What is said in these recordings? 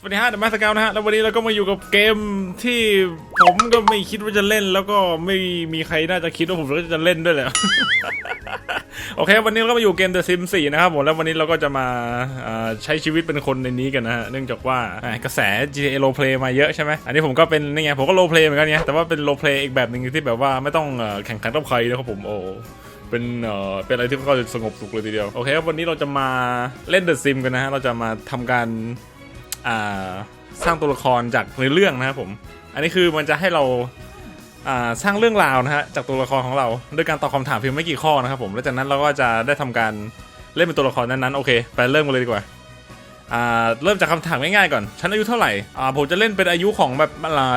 สวัสดีฮะเดอะมาสเกลนะฮะ แล้ววันนี้เราก็มาอยู่กับเกมที่ผมก็ไม่คิดว่าจะเล่น แล้วก็ไม่มีใครน่าจะคิดว่าผมจะเล่นด้วยแหละ โอเค วันนี้เราก็มาอยู่เกม The Sims 4 นะครับผม แล้ววันนี้เราก็จะมาใช้ชีวิตเป็นคนในนี้กันนะฮะ เนื่องจากว่ากระแส GTA Role Play มาเยอะใช่ไหม อันนี้ผมก็เป็นนี่ไง ผมก็ Role Play เหมือนกันไงแต่ว่าเป็น Role Play อีกแบบหนึ่งที่แบบว่าไม่ต้องแข่งขันกับใครนะครับผม โอ้เป็นเอ่อเป็นอะไรที่ก็จะสงบสุขเลยทีเดียว โอเควันนี้เราจะมาเล่น The Sim กันนะฮะ เราจะมาทำการ สร้างตัวละครจากในเรื่องนะครับผม อันนี้คือมันจะให้เราสร้างเรื่องราวนะฮะจากตัวละครของเราด้วยการตอบคำถามเพียงไม่กี่ข้อนะครับผมแล้วจากนั้นเราก็จะได้ทำการเล่นเป็นตัวละครนั้นๆโอเคไปเริ่มกันเลยดีกว่าเริ่มจากคำถามง่ายๆก่อน ฉันอายุเท่าไหร่ผมจะเล่นเป็นอายุของแบบ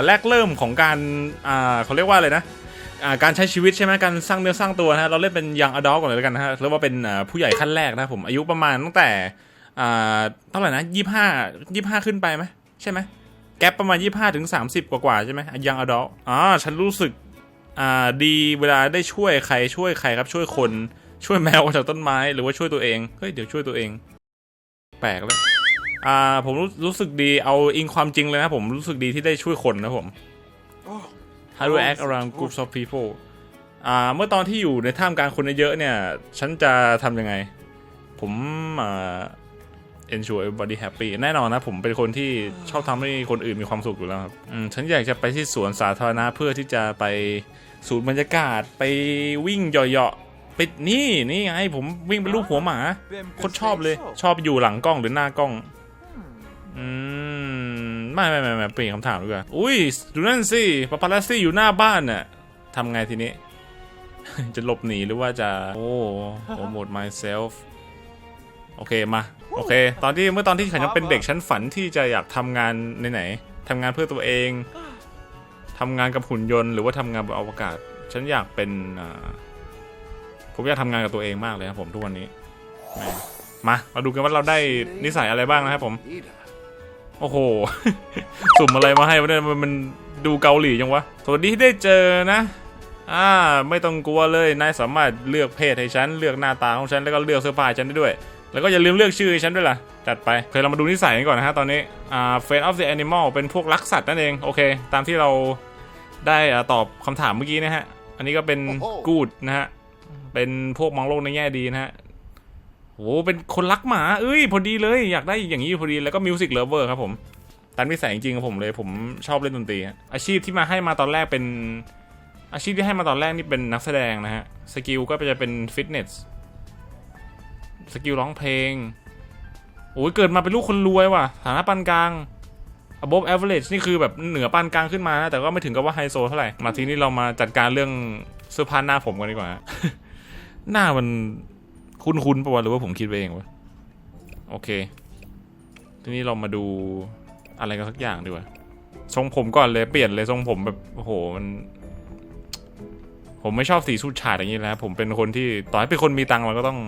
แรกเริ่มของการเขาเรียกว่าอะไรนะการใช้ชีวิตใช่ไหมการสร้างเนื้อสร้างตัวนะฮะเราเล่นเป็นยังอดอลก่อนเลยแล้วกันนะฮะเรียกว่าเป็นผู้ใหญ่ขั้นแรกนะผมอายุประมาณตั้งแต่ อ่าเท่าไหร่นะยี่ห้ายี่ห้าขึ้นไปไหมใช่ไหมแกปประมาณยี่ห้าถึงสามสิบกว่าๆใช่ไหมยังอดอลอ่าฉันรู้สึกอ่าดีเวลาได้ช่วยใครช่วยใครครับช่วยคนช่วยแมวออกจากต้นไม้หรือว่าช่วยตัวเองเฮ้ยเดี๋ยวช่วยตัวเอง แปลกแล้วอ่าผมรู้รู้สึกดีเอาอิงความจริงเลยนะผมรู้สึกดีที่ได้ช่วยคนนะผม How do I act around groups of people อ่าเมื่อตอนที่อยู่ในท่ามกลางคนเยอะๆเนี่ย ฉันจะทำยังไง ผมอ่า ensure everybody happy แน่นอนนะผมเป็นคนที่ชอบทำให้คนอื่นมีความสุขอยู่แล้วครับอืมฉันอยากจะไปที่สวนสาธารณะเพื่อที่จะไปสูดบรรยากาศไปวิ่งเหยาะๆไปนี่นี่ไงผมวิ่งเป็นลูกหัวหมาโคตรชอบเลย ชอบอยู่หลังกล้องหรือหน้ากล้องอืมไม่ไม่ไม่ไม่เปลี่ยนคำถามดีกว่าอุ้ยดูนั่นสิปาปาลัสซี่อยู่หน้าบ้านน่ะทำไงทีนี้ จะหลบหนีหรือว่าจะ โอ้โปรโมท myself โอเคมา โอเค ตอนที่เมื่อตอนที่ฉันยังเป็นเด็กฉันฝันที่จะอยากทำงานในไหนทำงานเพื่อตัวเองทำงานกับหุ่นยนต์หรือว่าทำงานบนอวกาศ ฉันอยากเป็นผมอยากทำงานกับตัวเองมากเลยครับผมทุกวันนี้ มา มาดูกันว่าเราได้นิสัยอะไรบ้างนะครับผม โอ้โห สุ่มอะไรมาให้วะเนี่ยมันดูเกาหลีจังวะ สวัสดีที่ได้เจอนะอ่าไม่ต้องกลัวเลย นายสามารถเลือกเพศให้ฉัน เลือกหน้าตาของฉัน แล้วก็เลือกเสื้อผ้าฉันได้ด้วย แล้วก็อย่าลืมเลือกชื่อให้ฉันด้วยล่ะ จัดไปเคยเรามาดูนิสัยกันก่อนนะฮะตอนนี้อ่า friend of the animal เป็นพวกรักสัตว์นั่นเอง โอเค ตามที่เราได้อ่าตอบคำถามเมื่อกี้นะฮะ อันนี้ก็เป็น good นะฮะ เป็นพวกมองโลกในแง่ดีนะฮะโอ้เป็นคนรักหมา เอ้ย พอดีเลย อยากได้อย่างนี้พอดี แล้วก็มิวสิกเลเวอร์ครับผมตามนิสัยจริงๆของผมเลย ผมชอบเล่นดนตรีฮะอาชีพที่มาให้มาตอนแรกเป็น อาชีพที่ให้มาตอนแรกนี่เป็นนักแสดงนะฮะ สกิลก็จะเป็นฟิตเนส สกิลร้องเพลง โอ้ยเกิดมาเป็นลูกคนรวยว่ะฐานะปานกลาง above average นี่คือแบบเหนือปานกลางขึ้นมานะ แต่ก็ไม่ถึงกับว่าไฮโซเท่าไหร่ มาทีนี้เรามาจัดการเรื่องเสื้อผ้าหน้าผมกันดีกว่า หน้ามันคุ้นๆปะวะหรือว่าผมคิดไปเองวะ โอเค ทีนี้เรามาดูอะไรกันสักอย่างดีกว่า ทรงผมก่อนเลยเปลี่ยนเลยทรงผมแบบโอ้โหมัน ผมไม่ชอบสีสูทฉาดอย่างนี้แล้วผมเป็นคนที่ต่อให้เป็นคนมีตังค์เราก็ต้อง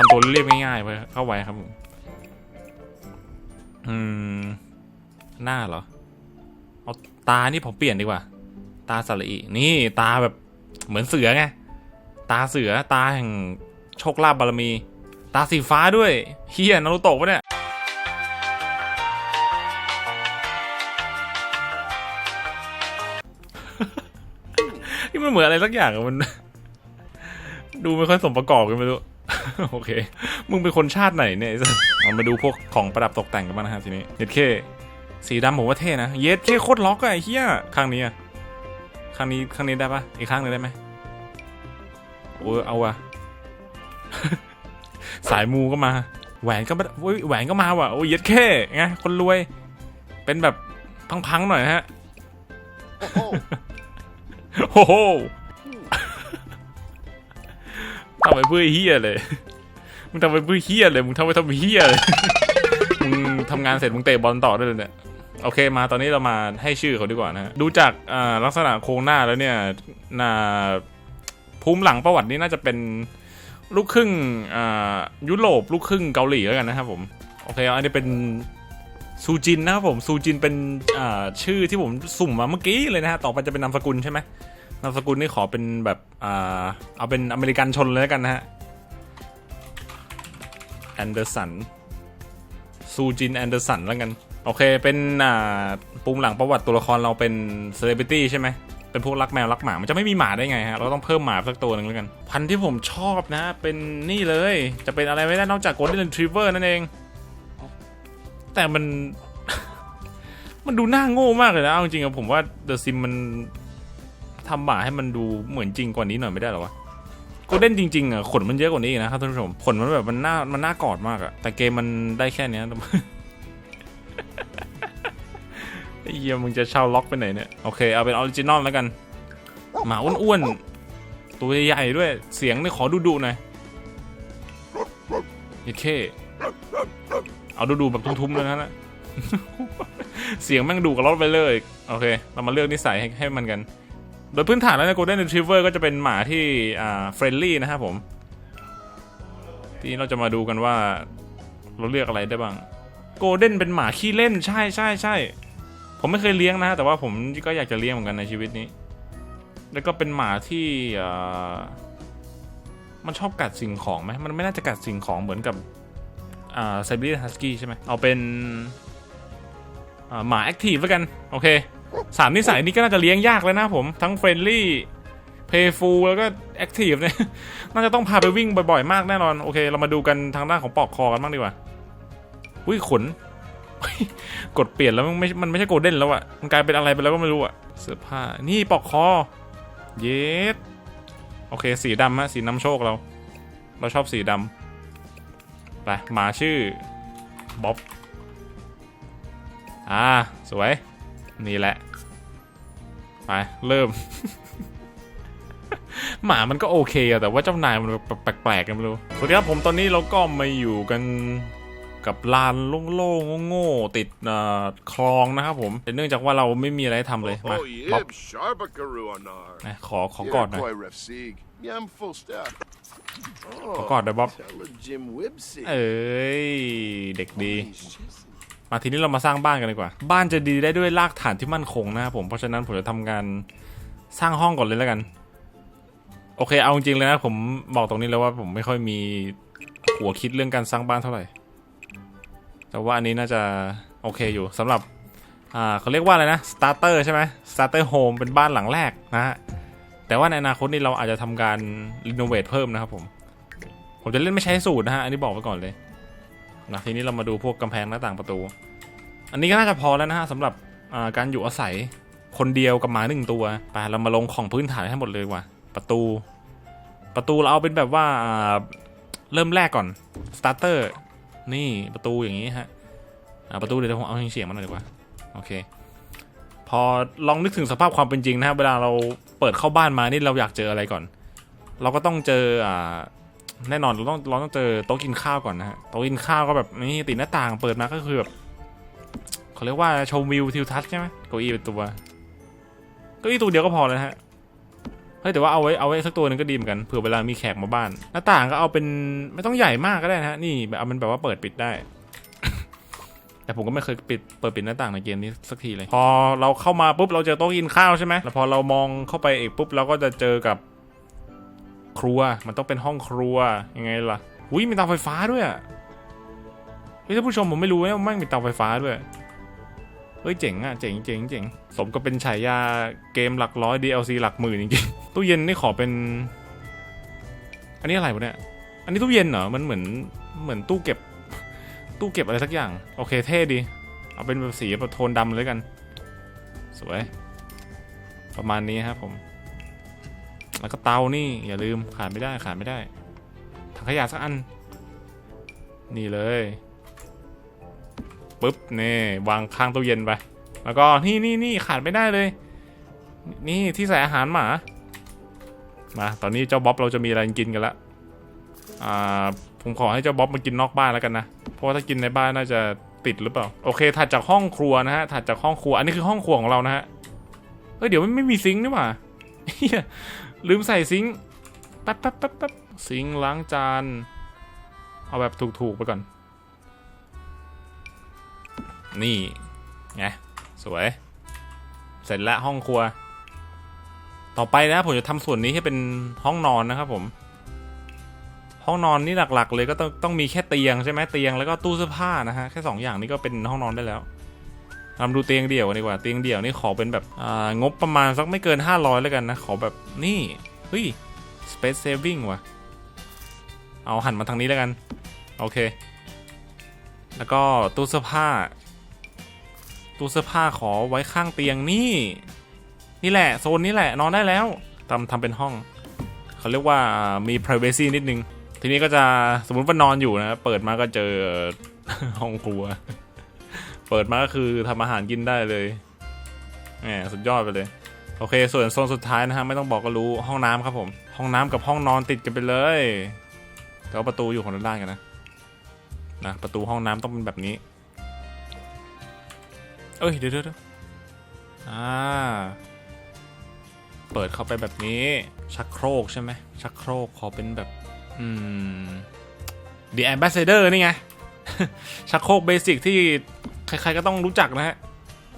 ทำตัวเรียบง่ายๆไปเข้าไว้ครับผมอืม หน้าเหรอ เอาตานี่ผมเปลี่ยนดีกว่า ตาสระอีนี่ตาแบบเหมือนเสือไง ตาเสือตาแห่งโชคลาภบารมี ตาสีฟ้าด้วยเฮียนารูโตะปะเนี่ยนี่มันเหมือนอะไรสักอย่างอะมัน ดูไม่ค่อยสมประกอบกันไม่รู้ โอเค มึงเป็นคนชาติไหนเนี่ยไอ้สัสเอามาดูพวกของประดับตกแต่งกันบ้างนะฮะทีนี้เย็ดเคสีดำผมว่าเท่นะ เย็ดเคโคตรล็อกอะไอ้เฮียข้างนี้อะข้างนี้ข้างนี้ได้ปะอีกข้างหนึงได้ไหมโอ้ยเอาอะสายมูก็มา แหวนก็มาโอ้ยแหวนก็มาว่ะโอ้ยเย็ดแค่ไงคนรวย เป็นแบบพังๆหน่อยนะฮะ โอ้โหทำไปเพื่อเฮียเลย มึงทำไปเพื่อเฮียเลย มึงทำไปทำเฮียเลย มึงทำงานเสร็จมึงเตะบอลต่อได้เลยเนี่ย โอเคมาตอนนี้เรามาให้ชื่อเขาดีกว่านะฮะดูจากลักษณะโครงหน้าแล้วเนี่ยนาภูมิหลังประวัตินี้น่าจะเป็นลูกครึ่งยุโรปลูกครึ่งเกาหลีแล้วกันนะครับผม โอเคอันนี้เป็นซูจินนะครับผมซูจินเป็นชื่อที่ผมสุ่มมาเมื่อกี้เลยนะฮะต่อไปจะเป็นนามสกุลใช่ไหม นามสกุลนี่ขอเป็นแบบอ่าเอาเป็นอเมริกันชนเลยแล้วกันนะฮะแอนเดอร์สันซูจินแอนเดอร์สันแล้วกัน โอเคเป็นอ่าปุ่มหลังประวัติตัวละครเราเป็นเซเลบริตี้ใช่ไหมเป็นพวกรักแมวรักหมา มันจะไม่มีหมาได้ไงฮะ เราต้องเพิ่มหมาสักตัวหนึ่งแล้วกัน พันธุ์ที่ผมชอบนะ เป็นนี่เลย จะเป็นอะไรไม่ได้นอกจาก Golden Retriever นั่นเอง แต่มัน มันดูน่าโง่มากเลยนะ เอาจริงๆผมว่า The Sim มัน ทำหมาให้มันดูเหมือนจริงกว่านี้หน่อยไม่ได้หรอวะโกลเด้นจริงๆอะขนมันเยอะกว่านี้อีกนะครับท่านผู้ชมขนมันแบบมันน่ามันน่ากอดมากอะแต่เกมมันได้แค่เนี้ยไอ้เหี้ยมึงจะเช่าล็อกไปไหนเนี่ยโอเคเอาเป็นออริจินอลแล้วกันหมาอ้วนๆตัวใหญ่ๆด้วยเสียงนี่ขอดุๆหน่อยโอเคเอาดุๆแบบทุ้มๆเลยนะนะเสียงแม่งดุกับรถไปเลย โอเค เรามาเลือกนิสัยให้ให้มันกัน โดยพื้นฐานแล้วน Golden Retriever ก็จะเป็นหมาที่อ่าเฟรนลี่นะครับผมทีนี้เราจะมาดูกันว่า เราเลือกอะไรได้บ้าง Golden เป็นหมาขี้เล่นใช่ใช่ใช่ผมไม่เคยเลี้ยงนะ แต่ว่าผมก็อยากจะเลี้ยงเหมือนกันในชีวิตนี้ แล้วก็เป็นหมาที่อ่ามันชอบกัดสิ่งของไหมมันไม่น่าจะกัดสิ่งของเหมือนกับอ่าไซบีเรียนฮัสกี้ใช่ไหมเอาเป็นอ่าหมาแอคทีฟแล้วกัน โอเค สามนิสัยนี้ก็น่าจะเลี้ยงยากแล้วนะผมทั้งเฟรนลี่เพย์ฟูลแล้วก็แอคทีฟเนี่ย น่าจะต้องพาไปวิ่งบ่อยๆ มากแน่นอน โอเค เรามาดูกันทางด้านของปอกคอกันบ้างดีกว่า อุ้ยขน กดเปลี่ยนแล้วมันไม่ มันไม่ใช่โกลเด้นแล้วอะมันกลายเป็นอะไรไปแล้วก็ไม่รู้อะเสื้อผ้า นี่ปอกคอ เยสโอเค สีดำฮะ สีน้ำโชคเรา เราชอบสีดำไปหมาชื่อบ๊อบ อ่า สวย นี่แหละ ไป เริ่ม หมามันก็โอเคอะแต่ว่าเจ้านายมันแปลกๆกันไม่รู้สวัสดีครับผมตอนนี้เราก็มาอยู่กันกับลานโล่งๆโง่ๆติดเอ่อคลองนะครับผมแต่เนื่องจากว่าเราไม่มีอะไรให้ทำเลยมา Oh, บ๊อบ yib, Sharbakaroo anar. นะขอขอกอดหน่อย Koi ref sig. Yam full step. ขอกอดหน่อยบ๊อบ Tell a Jim Wibsy. เอ้ยเด็กดี มาทีนี้เรามาสร้างบ้านกันดีกว่า บ้านจะดีได้ด้วยรากฐานที่มั่นคงนะครับผม เพราะฉะนั้นผมจะทำการสร้างห้องก่อนเลยแล้วกัน โอเค เอาจริงๆเลยนะ ผมบอกตรงนี้แล้วว่าผมไม่ค่อยมีหัวคิดเรื่องการสร้างบ้านเท่าไหร่ แต่ว่าอันนี้น่าจะโอเคอยู่สำหรับ อ่าเขาเรียกว่าอะไรนะ starter ใช่ไหม starter home เป็นบ้านหลังแรกนะฮะ แต่ว่าในอนาคตนี่เราอาจจะทำการรีโนเวทเพิ่มนะครับผม ผมจะเล่นไม่ใช้สูตรนะฮะ อันนี้บอกไว้ก่อนเลย นะทีนี้เรามาดูพวกกำแพงหน้าต่างประตู อันนี้ก็น่าจะพอแล้วนะฮะสำหรับการอยู่อาศัยคนเดียวกับหมาหนึ่งตัวไปเรามาลงของพื้นฐานให้หมดเลยว่าประตู ประตูเราเอาเป็นแบบว่าเริ่มแรกก่อนสตาร์เตอร์นี่ประตูอย่างนี้ฮะประตูเดี๋ยวผมเอาเสียงมาหน่อยดีกว่าโอเค พอลองนึกถึงสภาพความเป็นจริงนะฮะเวลาเราเปิดเข้าบ้านมานี่เราอยากเจออะไรก่อน เราก็ต้องเจออ แน่นอนเราต้องเราต้องเจอโต๊ะกินข้าวก่อนนะฮะโต๊ะกินข้าวก็แบบนี่ติดหน้าต่างเปิดมาก็คือแบบเขาเรียกว่าชมวิวทิวทัศน์ใช่ไหมเก้าอี้เป็นตัวเก้าอี้ตัวเดียวก็พอแล้วฮะเฮ้ยแต่ว่าเอาไว้เอาไว้สักตัวหนึงก็ดีเหมือนกันเผื่อเวลามีแขกมาบ้าน หน้าต่างก็เอาเป็นไม่ต้องใหญ่มากก็ได้นะฮะนี่แบบเอามันแบบว่าเปิดปิดได้ แต่ผมก็ไม่เคยปิดเปิดปิดหน้าต่างในเกมนี้สักทีเลย พอเราเข้ามาปุ๊บเราเจอโต๊ะกินข้าวใช่ไหมแล้วพอเรามองเข้าไปอีกปุ๊บเราก็จะเจอกับ ครัว มันต้องเป็นห้องครัว ยังไงล่ะอุ้ยมีเตาไฟฟ้าด้วยอะเฮ้ยท่านผู้ชมผมไม่รู้นะว่าม่งมีเตาไฟฟ้าด้วย เฮ้ยเจ๋งอะเจ๋งเจ๋งเจ๋งสมกับเป็นฉายาเกมหลักร้อย DLC หลักหมื่นจริงๆตู้เย็นนี่ขอเป็น อันนี้อะไรวะเนี่ย อันนี้ตู้เย็นเหรอ มันเหมือนเหมือนตู้เก็บ ตู้เก็บอะไรสักอย่าง โอเคเท่ดี เอาเป็นแบบสีแบบโทนดำเลยกัน สวย ประมาณนี้ครับผม แล้วก็เตานี่อย่าลืมขาดไม่ได้ขาดไม่ได้ถังขยะสักอัน นี่เลยปุ๊บนี่วางข้างตู้เย็นไป แล้วก็นี่นี่นี่ขาดไม่ได้เลย นี่ที่ใส่อาหารหมามาตอนนี้เจ้าบ๊อบเราจะมีอะไรกินกันละอ่าผมขอให้เจ้าบ๊อบมากินนอกบ้านแล้วกันนะเพราะว่าถ้ากินในบ้านน่าจะติดหรือเปล่าโอเคถัดจากห้องครัวนะฮะถัดจากห้องครัวอันนี้คือห้องครัวของเรานะฮะเฮ้ยเดี๋ยวไม่ไม่มีซิงค์นี่หว่าเหี้ย ลืมใส่ซิงค์แป๊บแป๊บแป๊บแป๊บซิงค์ล้างจาน เอาแบบถูกๆไปก่อน นี่ ไง สวย เสร็จแล้วห้องครัว ต่อไปนะผมจะทำส่วนนี้ให้เป็นห้องนอนนะครับผม ห้องนอนนี่หลักๆ เลยก็ต้องต้องมีแค่เตียงใช่ไหมเตียงแล้วก็ตู้เสื้อผ้านะฮะ แค่สองอย่างนี้ก็เป็นห้องนอนได้แล้ว ทำดูเตียงเดี่ยวดีกว่าเตียงเดี่ยวนี่ขอเป็นแบบงบประมาณสักไม่เกิน 500 แล้วกันนะ ขอแบบนี่เฮ้ย space saving ว่ะ เอาหันมาทางนี้แล้วกัน โอเค แล้วก็ตู้เสื้อผ้า ตู้เสื้อผ้าขอไว้ข้างเตียงนี่ นี่แหละ โซนนี้แหละ นอนได้แล้วทำทำเป็นห้อง เขาเรียกว่ามี privacy นิดนึง ทีนี้ก็จะสมมติว่านอนอยู่นะ เปิดมาก็เจอห้องครัว เปิดมาก็คือทำอาหารกินได้เลยแหมสุดยอดไปเลย โอเค ส่วนโซนสุดท้ายนะฮะไม่ต้องบอกก็รู้ห้องน้ำครับผม ห้องน้ำกับห้องนอนติดกันไปเลยแต่ว่าประตูอยู่คนละด้านกันนะนะประตูห้องน้ำต้องเป็นแบบนี้ เอ้ยเดี๋ยวเดี๋ยวเดี๋ยวอ่าเปิดเข้าไปแบบนี้ชักโครกใช่ไหมชักโครกขอเป็นแบบ อืม The Ambassador นี่ไง ชักโครกเบสิกที่ ใครๆก็ต้องรู้จักนะฮะ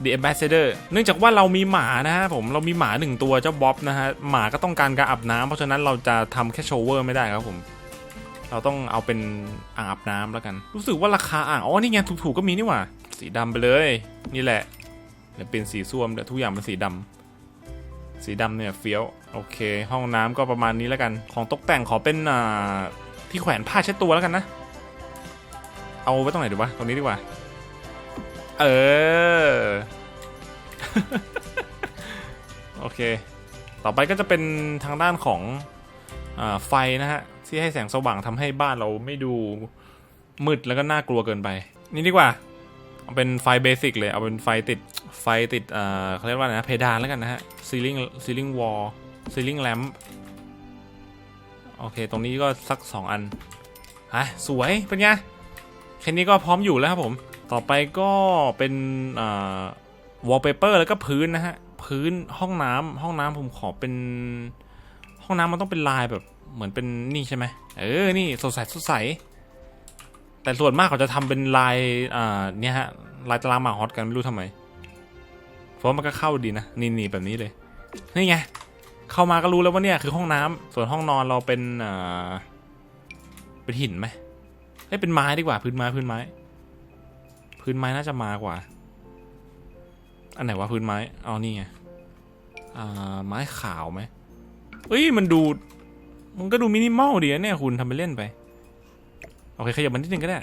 The Ambassador เนื่องจากว่าเรามีหมานะฮะผมเรามีหมาหนึ่งตัวเจ้าบ๊อบนะฮะ หมาก็ต้องการการอาบน้ำเพราะฉะนั้นเราจะทำแค่โชเวอร์ไม่ได้ครับผม เราต้องเอาเป็นอ่างอาบน้ำแล้วกัน รู้สึกว่าราคาอ่างอ๋อนี่ไงถูกๆก็มีนี่หว่า สีดำไปเลย นี่แหละเดี๋ยวเป็นสีส้วมเดี๋ยวทุกอย่างเป็นสีดำสีดำเนี่ยเฟี้ยวโอเค ห้องน้ำก็ประมาณนี้แล้วกัน ของตกแต่งขอเป็นอ่าที่แขวนผ้าเช็ดตัวแล้วกันนะ เอาไว้ตรงไหนดีวะตรงนี้ดีกว่า เออ โอเค ต่อไปก็จะเป็นทางด้านของอไฟนะฮะ ที่ให้แสงสว่างทำให้บ้านเราไม่ดูมืดแล้วก็น่ากลัวเกินไป นี่ดีกว่า เอาเป็นไฟเบสิกเลย เอาเป็นไฟติดไฟติดเอ่อเขาเรียกว่าอะไรนะ เพดานแล้วกันนะฮะซีลิงซีลิงวอลซีลิงแลมโอเค ตรงนี้ก็สัก 2 อันอะสวย เป็นไง แค่นี้ก็พร้อมอยู่แล้วครับผม ต่อไปก็เป็นวอลเปเปอร์แล้วก็พื้นนะฮะ พื้นห้องน้ำห้องน้ำผมขอเป็น ห้องน้ำมันต้องเป็นลายแบบเหมือนเป็นนี่ใช่ไหมเออ นี่สดใสสดใส แต่ส่วนมากเขาจะทำเป็นลายอ่าเนี่ยฮะลายตารางหมาฮอตกันไม่รู้ทำไมเพราะมันก็เข้าดีนะนี่นี่แบบนี้เลยนี่ไงเข้ามาก็รู้แล้วว่าเนี่ยคือห้องน้ำส่วนห้องนอนเราเป็นอ่าเป็นหินไหมเอ้เป็นไม้ดีกว่าพื้นไม้พื้นไม้ พื้นไม้น่าจะมากว่า อันไหนวะพื้นไม้เอานี่ไงอ่าไม้ขาวไหมเอ้ยมันดูมันก็ดูมินิมอลดีนะเนี่ยคุณทำไปเล่นไป โอเคขยับมันนิดนึงก็ได้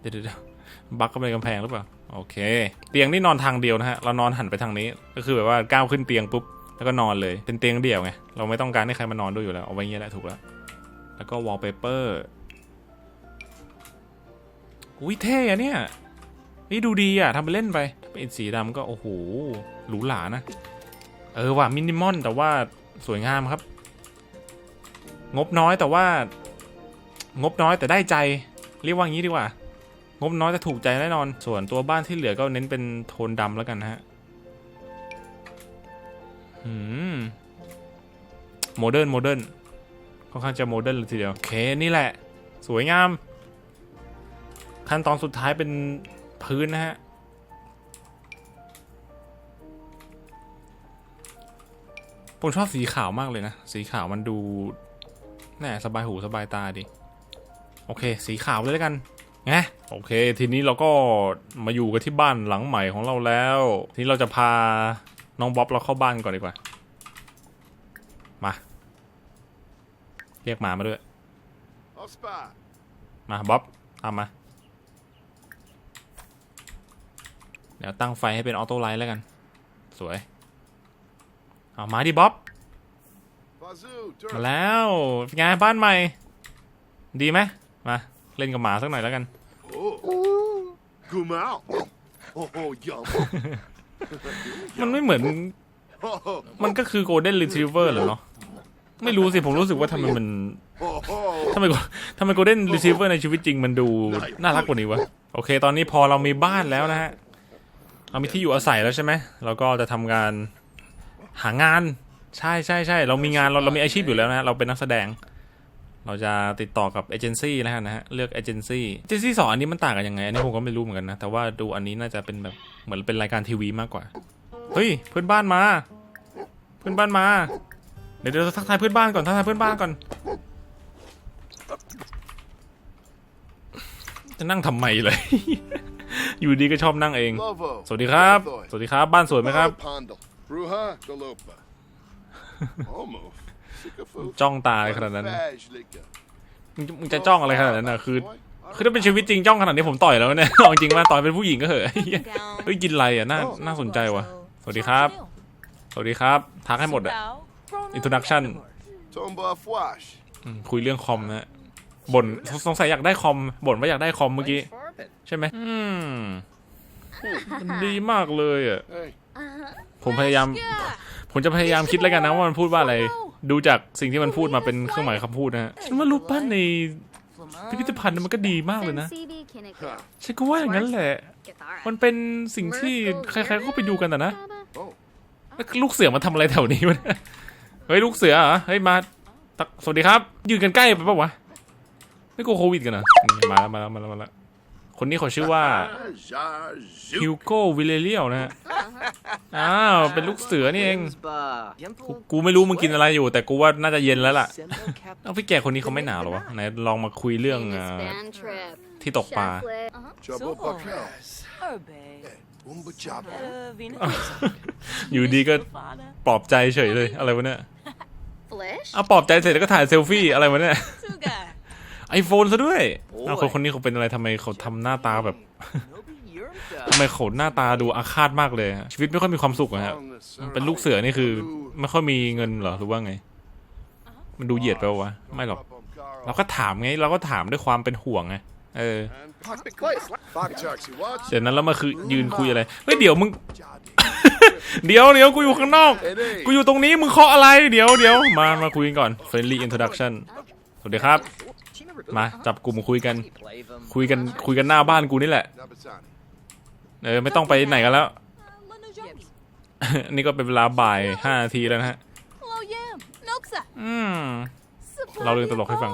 เดี๋ยวเดี๋ยวบักเข้าไปในกำแพงหรือเปล่า โอเค เตียงนี่นอนทางเดียวนะฮะ เรานอนหันไปทางนี้ ก็คือแบบว่าก้าวขึ้นเตียงปุ๊บ แล้วก็นอนเลย เป็นเตียงเดี่ยวไง เราไม่ต้องการให้ใครมานอนด้วยอยู่แล้ว เอาไว้เงี้ยแหละถูกแล้ว แล้วก็วอลเปเปอร์ อุ้ยเท่อะเนี่ยนี่ดูดีอะทำไปเล่นไปถ้าเป็นสีดำก็โอ้โหหรูหรานะ เออว่ะมินิมอลแต่ว่าสวยงามครับ งบน้อยแต่ว่า งบน้อยแต่ได้ใจ เรียกว่างี้ดีกว่า งบน้อยแต่ถูกใจแน่นอน ส่วนตัวบ้านที่เหลือก็เน้นเป็นโทนดำแล้วกันนะฮะอืมโมเดิร์นโมเดิร์นค่อนข้างจะโมเดิร์นเลยทีเดียวโอเคนี่แหละ สวยงาม ขั้นตอนสุดท้ายเป็นพื้นนะฮะ ผมชอบสีขาวมากเลยนะ สีขาวมันดูแน่สบายหูสบายตาดี โอเค สีขาวเลยแล้วกันไงโอเค ทีนี้เราก็มาอยู่กันที่บ้านหลังใหม่ของเราแล้ว ทีนี้เราจะพาน้องบ๊อบเราเข้าบ้านก่อนดีกว่า มา เรียกหมามาด้วย Ospa. มาบ๊อบตามมา เดี๋ยวตั้งไฟให้เป็นออโต้ไลท์แล้วกัน สวย เอามาดิบ๊อบ Bazoo. มา Turn. แล้วเป็นไงบ้านใหม่ ดีไหมมา เล่นกับหมาสักหน่อยแล้วกัน Oh. Come out. Oh, oh, yum. มันไม่เหมือน Oh, มันก็คือ Golden Retriever เหรอเนาะไม่รู้สิ ผมรู้สึกว่าทำไมมัน oh, oh. ทำไมทำไม Golden Retriever ในชีวิตจริงมันดู น่ารักกว่านี้วะ โอเค ตอนนี้พอเรามีบ้านแล้วนะฮะ เรามีที่อยู่อาศัยแล้วใช่ไหมเราก็จะทำงานหางาน ใช่ใช่ใช่เรามีงานเราเรามีอาชีพอยู่แล้วนะเราเป็นนักแสดง เราจะติดต่อกับเอเจนซี่แล้วกันนะฮะเลือกเอเจนซี่เอเจนซี่สองอันนี้มันต่างกันยังไงอันนี้ผมก็ไม่รู้เหมือนกันนะแต่ว่าดูอันนี้น่าจะเป็นแบบเหมือนเป็นรายการทีวีมากกว่าเฮ้ยเพื่อนบ้านมา เพื่อนบ้านมา เดี๋ยวเดี๋ยวทักทายเพื่อนบ้านก่อนทักทายเพื่อนบ้านก่อน จะนั่งทำไมเลย อยู่ดีก็ชอบนั่งเอง Lovo. สวัสดีครับ สวัสดีครับ บ้านสวยไหมครับ Pondle. Bruja Galopa. Homo. Sikafu. จ้องตาอะไรขนาดนั้น Vajlika. มึงมึงจะจ้องอะไรขนาดนั้นนะคือ คือถ้าเป็นชีวิตจริงจ้องขนาดนี้ผมต่อยแล้วเนี่ยเอาจริงว่าต่อยเป็นผู้หญิงก็เหอะเหี้ยเฮ้ยกินอะไรอะ น่า น่าสนใจว่ะ สวัสดีครับ สวัสดีครับ ทักให้หมดอะ Introduction Tomba Fwash. อืมคุยเรื่องคอมนะฮะบ่นสสงสัยอยากได้คอมบ่นว่าอยากได้คอมเมื่อกี้ ใช่ไหมอืมมันดีมากเลยอะ Hey. ผมพยายาม ผมจะพยายามคิดแล้วกันนะว่ามันพูดว่าอะไร ดูจากสิ่งที่มันพูดมาเป็นเครื่องหมายคำพูดนะฮะฉันว่ารูปปั้นในพิพิธภัณฑ์มันก็ดีมากเลยนะฉันก็ว่าอย่างนั้นแหละ มันเป็นสิ่งที่ใครๆก็ไปดูกันแต่นะ Oh. แล้วลูกเสือมาทำอะไรแถวนี้วะเนี่ยเฮ้ยลูกเสือเหรอเฮ้ยมาตักสวัสดีครับ ยืนกันใกล้ไปปะวะไม่กลัวโควิดกันเหรอนี่มาแล้วมาแล้วมาแล้วมาแล้ว คนนี้เขาชื่อว่า Jar ฮิวโก้วิเลเลียวนะฮะ อ้าว เป็นลูกเสือนี่เองกูกูไม่รู้มึงกินอะไรอยู่ แต่กูว่าน่าจะเย็นแล้วล่ะเอ้าพี่แกคนนี้เขาไม่หนาวเหรอวะ ไหนลองมาคุยเรื่องอ่าที่ตกปลา Jabo Pakel. Umba Jabo. อยู่ดีก็ปลอบใจเฉยเลยอะไรวะเนี่ยเอาปลอบใจเสร็จแล้วก็ถ่ายเซลฟี่อะไรวะเนี่ย ไอโฟนซะด้วยเอาคนคนนี้เขาเป็นอะไรทำไมเขาทำหน้าตาแบบ ทำไมเขาหน้าตาดูอาฆาตมากเลยฮะชีวิตไม่ค่อยมีความสุขอะฮะ On the เป็นลูกเสือนี่คือ ไม่ค่อยมีเงินเหรอหรือว่าไง มันดูเหยียดไปปะวะไม่หรอก เราก็ถามไง เราก็ถามด้วยความเป็นห่วงไงเออ Fuck Jaxi, what? เดี๋ยวนั้นแล้วมาคือยืนคุยอะไร เฮ้ยเดี๋ยวมึง เดี๋ยวเดี๋ยวกูอยู่ข้างนอก กูอยู่ตรงนี้มึงเคาะอะไร เดี๋ยวเดี๋ยวมา มาคุยกันก่อน friendly introduction สวัสดีครับ มาจับกลุ่มคุยกัน คุยกันคุยกันหน้าบ้านกูนี่แหละ Nabazani. เออไม่ต้องไปไหนกันแล้ว นี่ก็เป็นเวลาบ่ายห้านาทีแล้วนะฮะอืมเราเรื่องตลกให้ฟัง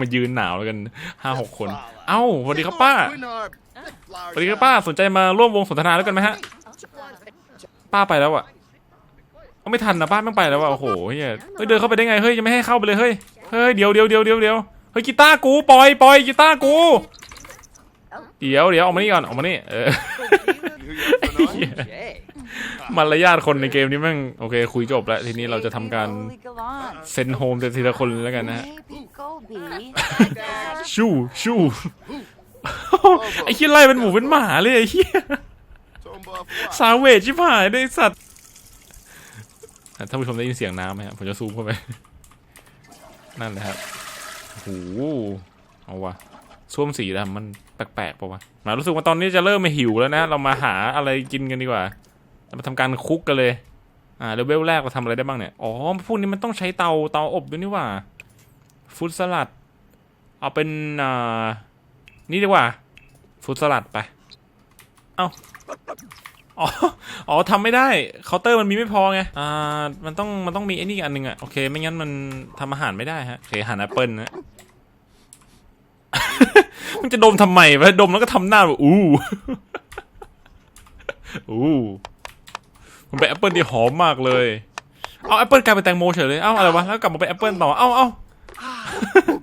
มายืนหนาวแล้วกันห้าหกคน เอ้าสวัสดีครับป้าสวัสดีครับป้าสนใจมาร่วมวงสนทนาแล้วกันไหมฮะ ป้าไปแล้วอะ เอาไม่ทันนะป้าไม่งไปแล้วอะโอ้โหเฮ้ยเฮ้ยเดินเข้าไปได้ไงเฮ้ยจะไม่ให้เข้าไปเลยเฮ้ยเฮ้ยเดี๋ยวเดี๋ยวเดี๋ยวเดี๋ยวเดี๋ยวเฮ้ยกีตาร์กูปล่อยปล่อยกีตาร์กูเดี๋ยวเดี๋ยวออกมานี่ก่อนออกมานี่เออมารยาทคนในเกมนี้แม่งโอเค คุยจบแล้ว ทีนี้เราจะทำการเซนโฮมเทีละคนเลยแล้วกันนะฮะชู่ชู่ไอ้เหี้ยไล่เป็นหมูเป็นหมาเลยไอ้เหี้ย Tomba Fwash. ซาเวจชิบหายได้สัตว์อะ ท่านผู้ชมได้ยินเสียงน้ำไหมครับผมจะซูมเข้าไป นั่นแหละครับโอ้โหเอาวะส้วมสีดำมันแปลกๆปะวะมารู้สึกว่าตอนนี้จะเริ่มมาหิวแล้วนะ เรามาหาอะไรกินกันดีกว่าเรามาทำการคุกกันเลย อ่าเลเวลแรกเราทำอะไรได้บ้างเนี่ย อ๋อ พวกนี้มันต้องใช้เตาเตาอบด้วยนี่ว่าฟุตสลัด เอาเป็นอ่านี่ดีกว่าฟุตสลัดไป เอา อ๋อ อ๋อทำไม่ได้ เคาน์เตอร์มันมีไม่พอไง อ่า มันต้อง มันต้องมีไอ้นี่อันหนึงอะโอเค ไม่งั้นมันทำอาหารไม่ได้ฮะ โอเคอาหารแอปเปิลนะ มันจะดมทำไมวะ ดมแล้วก็ทำหน้าแบบอู้ อู้มันเป็นแอปเปิลที่หอมมากเลย เอาแอปเปิลกลายเป็นแตงโมเฉยเลย เอ้าอะไรวะ แล้วกลับมาเป็นแอปเปิลต่อ เอ้าเอ้า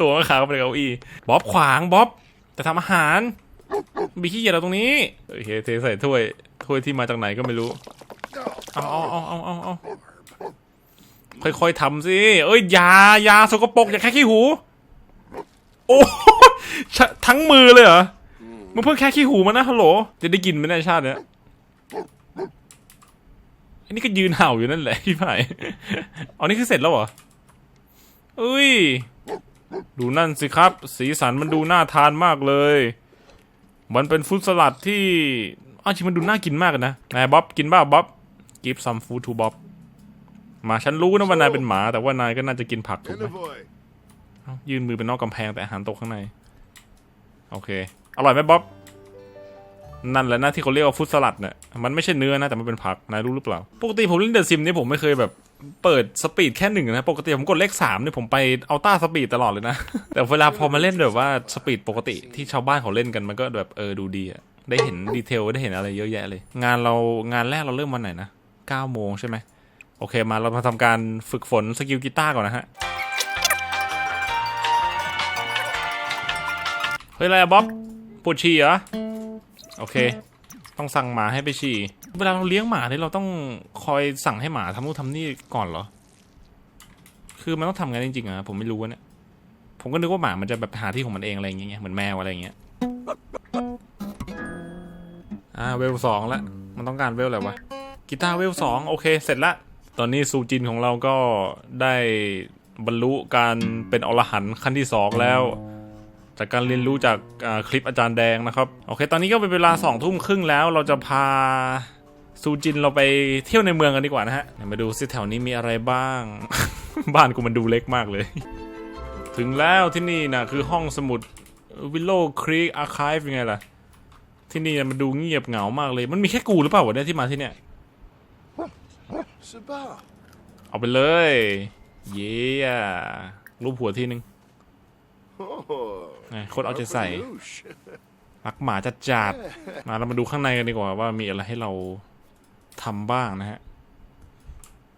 ตัวขาเข้าไปในเก้าอี้บ๊อบขวางบ๊อบ แต่ทำอาหารมีขี้เหยียดเราตรงนี้โอเคเทใส่ถ้วย ถ้วยที่มาจากไหนก็ไม่รู้ เอาเอาเอาเอาเอาเอาค่อยๆทำสิ เอ้ยยายาสกปรกอย่าแค่ขี้หู โอ้ทั้งมือเลยเหรอ มึงเพิ่งแค่ขี้หูมานะฮัลโหล จะได้กินไหมในชาติเนี้ยอันนี้ก็ยืนเห่าอยู่นั่นแหละพี่ไผ่อ๋อนี่คือเสร็จแล้วเหรอเอ้ย ดูนั่นสิครับ สีสันมันดูน่าทานมากเลย มันเป็นฟุตสลัดที่ อาจริงมันดูน่ากินมากเลยนะนายบ๊อบกินบ้าบ๊อบ give some food to บ๊อบมาฉันรู้นะว่านายเป็นหมาแต่ว่านายก็น่าจะกินผักถูกไหมยื่นมือเป็นนอกกำแพงแต่อาหารตกข้างใน โอเค อร่อยไหมบ๊อบนั่นแหละนะที่เขาเรียกว่าฟุตสลัดเนี่ยมันไม่ใช่เนื้อนะแต่มันเป็นผักนายรู้หรือเปล่า ปกติผมเล่นเดอะซิมนี่ผมไม่เคยแบบเปิดสปีดแค่หนึ่งนะ ปกติผมกดเลขสามเนี่ยผมไปอัลต้าสปีดตลอดเลยนะ แต่เวลาพอมาเล่นแบบว่าสปีดปกติที่ชาวบ้านเขาเล่นกันมันก็แบบเออดูดีอะ ได้เห็นดีเทลได้เห็นอะไรเยอะแยะเลย งานเรางานแรกเราเริ่มวันไหนนะเก้าโมงใช่ไหมโอเคมาเรามาทำการฝึกฝนสกิลกีตาร์ก่อนนะฮะ เฮ้ยอะไรอะบ๊อบปวดฉี่เหรอ โอเค ต้องสั่งหมาให้ไปฉี่ เวลาเราเลี้ยงหมาเนี่ยเราต้องคอยสั่งให้หมาทำนู่นทำนี่ก่อนเหรอ คือมันต้องทำกันจริงๆอะผมไม่รู้เนี่ย ผมก็นึกว่าหมามันจะแบบหาที่ของมันเองอะไรอย่างเงี้ยเหมือนแมวอะไรอย่างเงี้ย อ่าเวลสองละมันต้องการเวลอะไรวะกีตาร์เวลสองโอเค เสร็จละ ตอนนี้ซูจินของเราก็ได้บรรลุการเป็นอรหันต์ขั้นที่สองแล้ว จากการเรียนรู้จากคลิปอาจารย์แดงนะครับ โอเค ตอนนี้ก็เป็นเวลาสองทุ่มครึ่งแล้วเราจะพาซูจินเราไปเที่ยวในเมืองกันดีกว่านะฮะมาดูซิแถวนี้มีอะไรบ้าง บ้านกูมันดูเล็กมากเลย ถึงแล้วที่นี่นะคือห้องสมุด Willow Creek Archive ยังไงล่ะ ที่นี่มันดูเงียบเหงามากเลย มันมีแค่กูหรือเปล่าวะเนี่ยที่มาที่เนี่ย Sabah. เอาไปเลย เย้รูปหัวทีนึง Oh. ไงโคตรเอาใจใส่ Farfouche. รักหมาจัดจัดๆมาเรามาดูข้างในกันดีกว่าว่ามีอะไรให้เราทำบ้างนะฮะ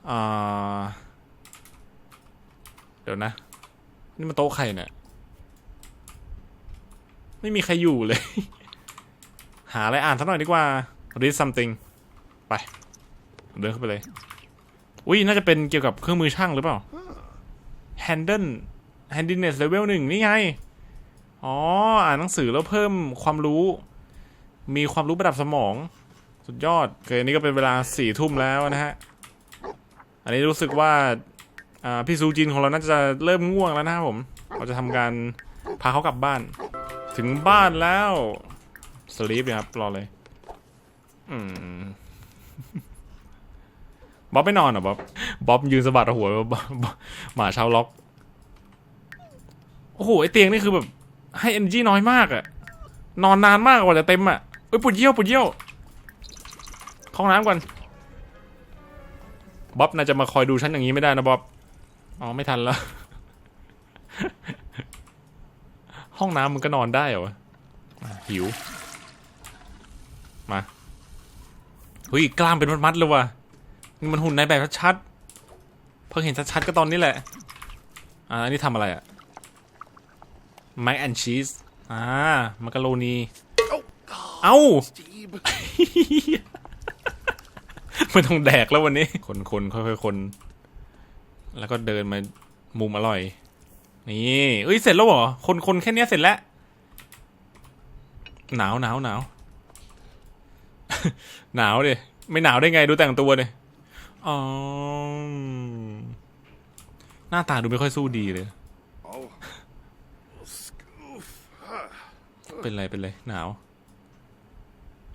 อ่าเดี๋ยวนะ นี่มันโต๊ะใครเนี่ย ไม่มีใครอยู่เลย หาอะไรอ่านสักหน่อยดีกว่า read something ไป เดินเข้าไปเลย อุ้ยน่าจะเป็นเกี่ยวกับเครื่องมือช่างหรือเปล่า handle handiness level หนึ่งนี่ไง อ๋อ อ่านหนังสือแล้วเพิ่มความรู้ มีความรู้ประดับสมอง สุดยอดเคอันนี้ก็เป็นเวลาสี่ทุ่มแล้วนะฮะ อันนี้รู้สึกว่าอ่าพี่ซูจินของเราน่าจะเริ่มง่วงแล้วนะครับผม เราจะทำการพาเขากลับบ้าน ถึงบ้านแล้ว สลีปครับ รอเลย อืมบ๊อบไม่นอนเหรอบ๊อบบ๊อบยืนสะบัดหัวบ๊อบบ๊อบหมาชาวล็อก โอ้โห ไอเตียงนี่คือแบบ ให้ energy น้อยมากอะนอนนานมากกว่าจะเต็มอะเอ้ยปวดเยี่ยวปวดเยี่ยวห้องน้ำก่อนบ๊อบน่าจะมาคอยดูฉันอย่างนี้ไม่ได้นะบ๊อบอ๋อ ไม่ทันแล้ว ห้องน้ำมันก็นอนได้เหรอหิว มาเฮ้ยกล้ามเป็นมัดๆเลยว่ะนี่มันหุ่นในแบบชัดๆเพิ่งเห็นชัดๆก็ตอนนี้แหละ อ่าอันนี้ทำอะไรอะแม็กแอนชีสอ่ามักกะโรนี เอ้า Steve. ไม่ต้องแดกแล้ววันนี้ คนคนค่อยๆคน แล้วก็เดินมามุมอร่อย นี่เอ้ย เสร็จแล้วเหรอ คนคนแค่เนี้ยเสร็จแล้ว หนาวหนาวหนาว หนาวดิไม่หนาวได้ไงดูแต่งตัวเนี่ยอ๋อหน้าตาดูไม่ค่อยสู้ดีเลย เป็นไรเป็นไรหนาว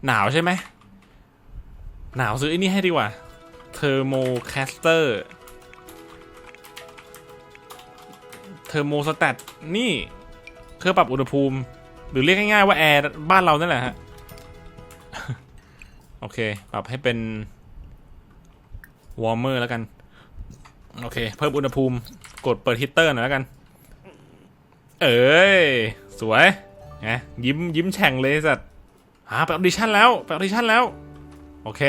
หนาวใช่ไหม หนาวซื้อไอ้นี่ให้ดีกว่า เทอร์โมแคสเตอร์ เทอร์โมสแตทนี่ เครื่องปรับอุณหภูมิ หรือเรียกง่ายๆว่าแอร์บ้านเรานั่นแหละฮะ โอเค ปรับให้เป็นวอร์มเมอร์แล้วกัน โอเค เพิ่มอุณหภูมิ กดเปิดฮีตเตอร์หน่อยแล้วกัน เอ้ย สวยไงยิ้มยิ้มแฉ่งเลยสัตว์อ่าไปออดิชั่นแล้ว ไปออดิชั่นแล้ว โอเค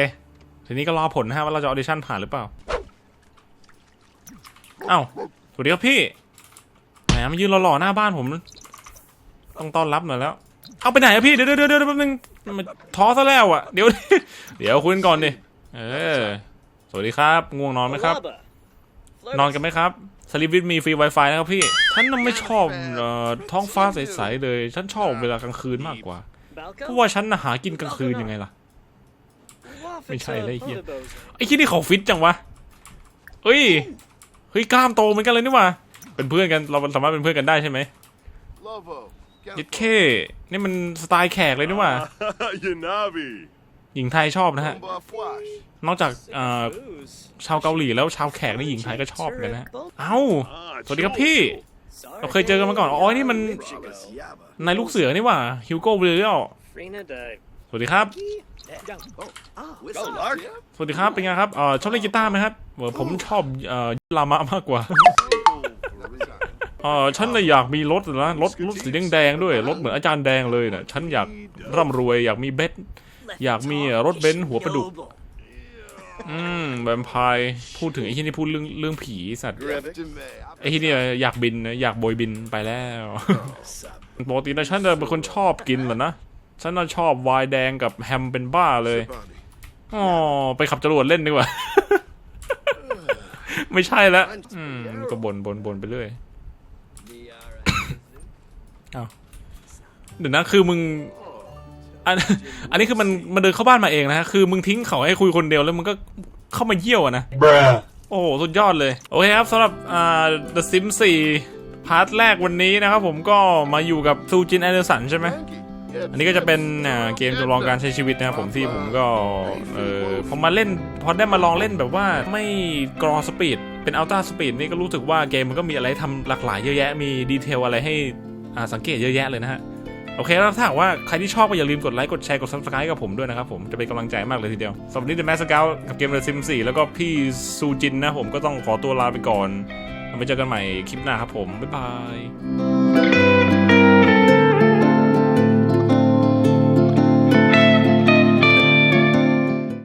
ทีนี้ก็รอผลนะฮะว่าเราจะออดิชั่นผ่านหรือเปล่า เอ้าสวัสดีครับพี่แหมมายืนรอๆหน้าบ้านผม ต้องต้อนรับหน่อยแล้ว เอาไปไหนอะพี่ เดี๋ยวเดี๋ยวเดี๋ยวแป๊บนึง มันท้อซะแล้วอะเดี๋ยว เดี๋ยวคุยกันก่อนดิ เออ สวัสดีครับ ง่วงนอนไหมครับ นอนกันไหมครับสลิปวิดมีฟรี Wi-Fi นะครับพี่ ฉันน่ะไม่ชอบเอ่อท้องฟ้าใสๆเลย ฉันชอบเวลากลางคืนมากกว่า เพราะว่าฉันน่ะหากินกลางคืนยังไงล่ะ ไม่ใช่เลยไอ้เหี้ยไอ้ที่นี่เขาฟิตจังวะเฮ้ย เฮ้ยกล้ามโตเหมือนกันเลยนี่หว่า เป็นเพื่อนกัน เราสามารถเป็นเพื่อนกันได้ใช่ไหม Lovo. ยิดเคนี่มันสไตล์แขกเลยนี่หว่า Yanabi. หญิงไทยชอบนะฮะ Bomba Flash. นอกจากเอ่อชาวเกาหลีแล้วชาวแขกนี่หญิงไทยก็ชอบเหมือนกันนะฮะเอ้า Ah, สวัสดีครับพี่ เราเคยเจอกันมาก่อน อ๋อ นี่มัน Chabas Yaba. นายลูกเสือนี่หว่า ฮิวโก้เบลเลียลสวัสดีครับ Go, Lark. สวัสดีครับ เป็นไงครับเอ่อชอบเล่นกีตาร์ไหมครับเอ่อผมชอบเอ่อลามะมากกว่าเอ่อฉันเลยอยากมีรถนะรถรถสีแดงๆด้วยรถเหมือนอาจารย์แดงเลยนะฉันอยากร่ำรวยอยากมีเบนซ์อยากมีรถเบนซ์หัวประดุกอืมแวมไพร์พูดถึงไอ้ที่นี่พูดเรื่องเรื่องผีสัตว์ Griffin. ไอ้ที่นี่อยากบินนะอยากโบยบินไปแล้วปกตินะฉันจะเป็นคนชอบกินเหรอนะฉันน่ะชอบไวน์แดงกับแฮมเป็นบ้าเลย Bunny. อ๋อไปขับจรวดเล่นดีกว่า ไม่ใช่ละอืมก็บนบนบนไปเรื่อยเอาเดี๋ยวนะคือมึงอันอันนี้คือมันมันเดินเข้าบ้านมาเองนะฮะคือมึงทิ้งเขาให้คุยคนเดียวแล้วมึงก็เข้ามาเยี่ยวอะนะโอ้โหสุดยอดเลย โอเคครับสำหรับอ่า The Sims 4พาร์ทแรกวันนี้นะครับผมก็มาอยู่กับซูจินแอนเดอร์สันใช่ไหม Frankie. Yeah, อันนี้ก็จะเป็นอ่าเกมจำลองการใช้ชีวิตนะครับผมที่ผมก็เออพอมาเล่นพอได้มาลองเล่นแบบว่าไม่กรอสปีดเป็นอัลต้าสปีดนี่ก็รู้สึกว่าเกมมันก็มีอะไรให้ทำหลากหลายเยอะแยะมีดีเทลอะไรให้อ่า สังเกตเยอะแยะเลยนะฮะโอเคแล้วถ้าหากว่าใครที่ชอบก็อย่าลืมกดไลค์กดแชร์กดซับสไครต์กับผมด้วยนะครับผมจะเป็นกำลังใจมากเลยทีเดียวสำหรับวันนี้เดอะแมสก์เกลกับเกมเดอะซิมสี่แล้วก็พี่ซูจินนะผมก็ต้องขอตัวลาไปก่อนแล้วไปเจอกันใหม่คลิปหน้าครับผมบ๊ายบาย